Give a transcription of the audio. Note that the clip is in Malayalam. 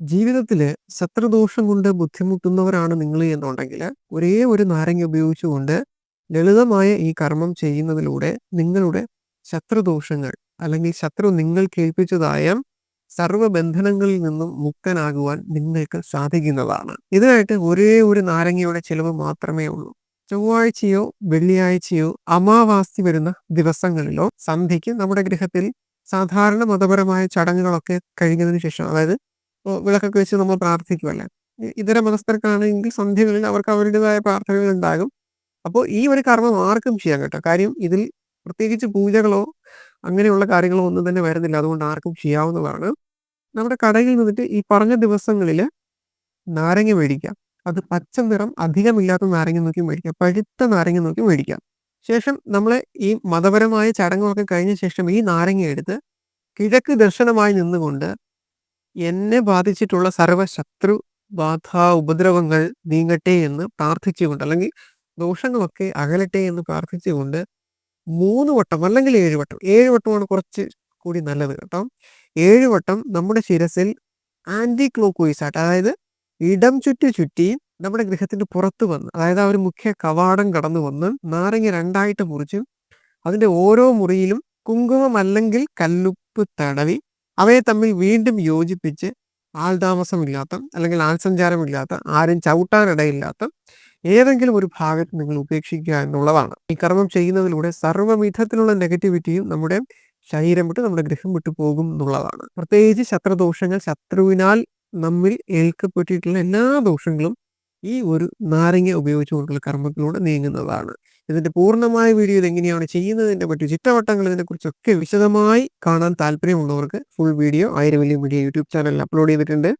ജീവിതത്തിൽ ശത്രുദോഷം കൊണ്ട് ബുദ്ധിമുട്ടുന്നവരാണ് നിങ്ങൾ എന്നുണ്ടെങ്കിൽ ഒരേ ഒരു നാരങ്ങ ഉപയോഗിച്ചുകൊണ്ട് ലളിതമായ ഈ കർമ്മം ചെയ്യുന്നതിലൂടെ നിങ്ങളുടെ ശത്രുദോഷങ്ങൾ അല്ലെങ്കിൽ ശത്രു നിങ്ങൾ കേൾപ്പിച്ചതായ സർവബന്ധനങ്ങളിൽ നിന്നും മുക്തനാകുവാൻ നിങ്ങൾക്ക് സാധിക്കുന്നതാണ്. ഇതിനായിട്ട് ഒരേ ഒരു നാരങ്ങയുടെ ചിലവ് മാത്രമേ ഉള്ളൂ. ചൊവ്വാഴ്ചയോ വെള്ളിയാഴ്ചയോ അമാവാസി വരുന്ന ദിവസങ്ങളിലോ സന്ധ്യയ്ക്ക് നമ്മുടെ ഗൃഹത്തിൽ സാധാരണ മതപരമായ ചടങ്ങുകളൊക്കെ കഴിഞ്ഞതിന് ശേഷം അതായത് വിളക്കൊക്കെ വെച്ച് നമ്മൾ പ്രാർത്ഥിക്കുമല്ലേ ഇതര മതസ്ഥർക്കാണെങ്കിൽ സന്ധ്യകളിൽ അവർക്ക് അവരുടേതായ പ്രാർത്ഥനകൾ ഉണ്ടാകും അപ്പോൾ ഈ ഒരു കർമ്മം ആർക്കും ചെയ്യാൻ കേട്ടോ. കാര്യം ഇതിൽ പ്രത്യേകിച്ച് പൂജകളോ അങ്ങനെയുള്ള കാര്യങ്ങളോ ഒന്നും തന്നെ വരുന്നില്ല. അതുകൊണ്ട് ആർക്കും ചെയ്യാവുന്നതാണ്. നമ്മുടെ കടയിൽ നിന്നിട്ട് ഈ പറഞ്ഞ ദിവസങ്ങളിൽ നാരങ്ങ മേടിക്കാം. അത് പച്ച നിറം അധികമില്ലാത്ത നാരങ്ങ നോക്കി മേടിക്കാം. പഴുത്ത നാരങ്ങ നോക്കി മേടിക്കാം. ശേഷം നമ്മൾ ഈ മതപരമായ ചടങ്ങുകളൊക്കെ കഴിഞ്ഞ ശേഷം ഈ നാരങ്ങ എടുത്ത് കിഴക്ക് ദർശനമായി നിന്നുകൊണ്ട് എന്നെ ബാധിച്ചിട്ടുള്ള സർവശത്രു ബാധ ഉപദ്രവങ്ങൾ നീങ്ങട്ടെ എന്ന് പ്രാർത്ഥിച്ചുകൊണ്ട് അല്ലെങ്കിൽ ദോഷങ്ങളൊക്കെ അകലട്ടെ എന്ന് പ്രാർത്ഥിച്ചുകൊണ്ട് മൂന്ന് വട്ടം അല്ലെങ്കിൽ ഏഴ് വട്ടം ഏഴ് വട്ടമാണ് കുറച്ച് കൂടി നല്ലത് കേട്ടോ. ഏഴ് വട്ടം നമ്മുടെ ശിരസിൽ ആന്റി ക്ലോക്ക് വൈസ് ആയിട്ട് അതായത് ഇടം ചുറ്റി ചുറ്റി നമ്മുടെ ഗൃഹത്തിന്റെ പുറത്ത് വന്ന് അതായത് ആ ഒരു മുഖ്യ കവാടം കടന്നു വന്ന് നാരങ്ങ രണ്ടായിട്ട് മുറിച്ച് അതിന്റെ ഓരോ മുറിയിലും കുങ്കുമം അല്ലെങ്കിൽ കല്ലുപ്പ് തടവി അവയെ തമ്മിൽ വീണ്ടും യോജിപ്പിച്ച് ആൾതാമസമില്ലാത്ത അല്ലെങ്കിൽ ആൾസഞ്ചാരമില്ലാത്ത ആരും ചവിട്ടാനിടയില്ലാത്ത ഏതെങ്കിലും ഒരു ഭാഗത്ത് നിങ്ങൾ ഉപേക്ഷിക്കുക എന്നുള്ളതാണ്. ഈ കർമ്മം ചെയ്യുന്നതിലൂടെ സർവവിധത്തിലുള്ള നെഗറ്റിവിറ്റിയും നമ്മുടെ ശരീരം വിട്ട് നമ്മുടെ ഗൃഹം വിട്ടു പോകും എന്നുള്ളതാണ്. പ്രത്യേകിച്ച് ശത്രുദോഷങ്ങൾ ശത്രുവിനാൽ നമ്മിൽ ഏൽക്കപ്പെട്ടിട്ടുള്ള എല്ലാ ദോഷങ്ങളും ഈ ഒരു നാരങ്ങ ഉപയോഗിച്ചുകൊണ്ടുള്ള കർമ്മത്തിലൂടെ നീങ്ങുന്നതാണ്. ഇതിന്റെ പൂർണമായ വീഡിയോ എങ്ങനെയാണ് ചെയ്യുന്നതിന്റെ മറ്റു ചിട്ടവട്ടങ്ങൾ ഇതിനെക്കുറിച്ചൊക്കെ വിശദമായി കാണാൻ താല്പര്യമുള്ളവർക്ക് ഫുൾ വീഡിയോ ആയിരം വലിയ മീഡിയ യൂട്യൂബ് ചാനലിൽ അപ്ലോഡ് ചെയ്തിട്ടുണ്ട്.